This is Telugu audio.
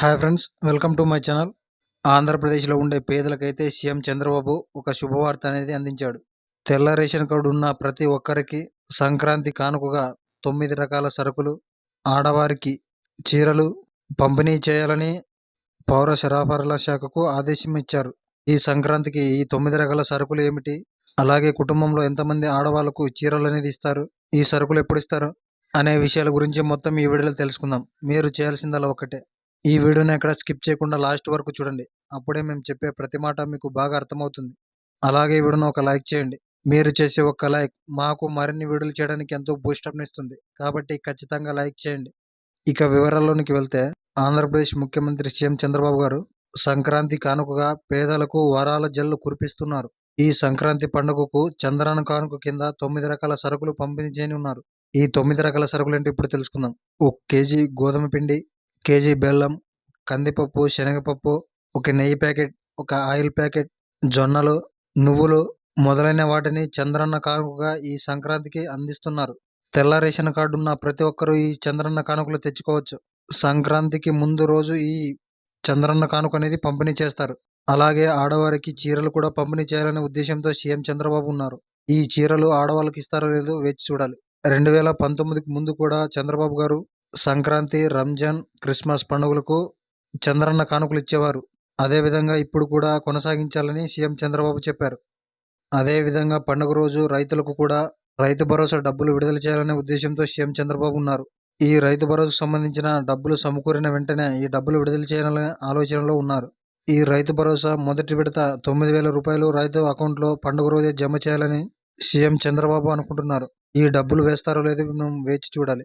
Hi friends welcome to my channel ఆంధ్రప్రదేశ్లో ఉండే పేదలకైతే సీఎం చంద్రబాబు ఒక శుభవార్త అనేది అందించాడు. తెల్ల రేషన్ కార్డు ఉన్న ప్రతి ఒక్కరికి సంక్రాంతి కానుకగా తొమ్మిది రకాల సరుకులు ఆడవారికి చీరలు పంపిణీ చేయాలని పౌర సరఫరాల శాఖకు ఆదేశం ఇచ్చారు ఈ సంక్రాంతికి ఈ తొమ్మిది రకాల సరుకులు ఏమిటి? అలాగే కుటుంబంలో ఎంతమంది ఆడవాళ్ళకు చీరలు అనేది ఇస్తారు? ఈ సరుకులు ఎప్పుడు ఇస్తారు? అనే విషయాల గురించి మొత్తం ఈ వీడియోలో తెలుసుకుందాం. మీరు చేయాల్సిందల్లా ఒకటే ఈ వీడియోని ఎక్కడ స్కిప్ చేయకుండా లాస్ట్ వరకు చూడండి. అప్పుడే మేము చెప్పే ప్రతి మాట మీకు బాగా అర్థమవుతుంది. అలాగే ఈ ఒక లైక్ చేయండి. మీరు చేసే ఒక లైక్ మాకు మరిన్ని వీడియోలు చేయడానికి ఎంతో బూస్టప్ని ఇస్తుంది. కాబట్టి ఖచ్చితంగా లైక్ చేయండి. ఇక వివరాల్లోనికి వెళ్తే ఆంధ్రప్రదేశ్ ముఖ్యమంత్రి సీఎం చంద్రబాబు గారు సంక్రాంతి కానుకగా పేదలకు వరాల జల్లు కురిపిస్తున్నారు. ఈ సంక్రాంతి పండుగకు చంద్రాన కానుక కింద తొమ్మిది రకాల సరుకులు పంపిణీ చేయని ఉన్నారు ఈ తొమ్మిది రకాల సరుకులు ఏంటి ఇప్పుడు తెలుసుకుందాం. ఒక కేజీ గోధుమ పిండి కేజీ బెల్లం కందిపప్పు శనగపప్పు ఒక నెయ్యి ప్యాకెట్ ఒక ఆయిల్ ప్యాకెట్ జొన్నలు నువ్వులు మొదలైన వాటిని చంద్రన్న కానుకగా ఈ సంక్రాంతికి అందిస్తున్నారు. తెల్ల రేషన్ కార్డు ఉన్న ప్రతి ఒక్కరూ ఈ చంద్రన్న కానుకలు తెచ్చుకోవచ్చు. సంక్రాంతికి ముందు రోజు ఈ చంద్రన్న కానుక అనేది పంపిణీ చేస్తారు. అలాగే ఆడవారికి చీరలు కూడా పంపిణీ చేయాలనే ఉద్దేశంతో సీఎం చంద్రబాబు ఉన్నారు. ఈ చీరలు ఆడవాళ్ళకి ఇస్తారో లేదో వేచి చూడాలి. రెండు వేల పంతొమ్మిదికి ముందు కూడా చంద్రబాబు గారు సంక్రాంతి రంజాన్ క్రిస్మస్ పండుగలకు చంద్రన్న కానుకలు ఇచ్చేవారు. అదేవిధంగా ఇప్పుడు కూడా కొనసాగించాలని సీఎం చంద్రబాబు చెప్పారు. అదేవిధంగా పండుగ రోజు రైతులకు కూడా రైతు భరోసా డబ్బులు విడుదల చేయాలనే ఉద్దేశంతో సీఎం చంద్రబాబు ఉన్నారు. ఈ రైతు భరోసాకు సంబంధించిన డబ్బులు సమకూరిన వెంటనే ఈ డబ్బులు విడుదల చేయాలనే ఆలోచనలో ఉన్నారు. ఈ రైతు భరోసా మొదటి విడత తొమ్మిది వేల రూపాయలు రైతు అకౌంట్లో పండుగ రోజే జమ చేయాలని సీఎం చంద్రబాబు అనుకుంటున్నారు. ఈ డబ్బులు వేస్తారో లేదో మేము వేచి చూడాలి.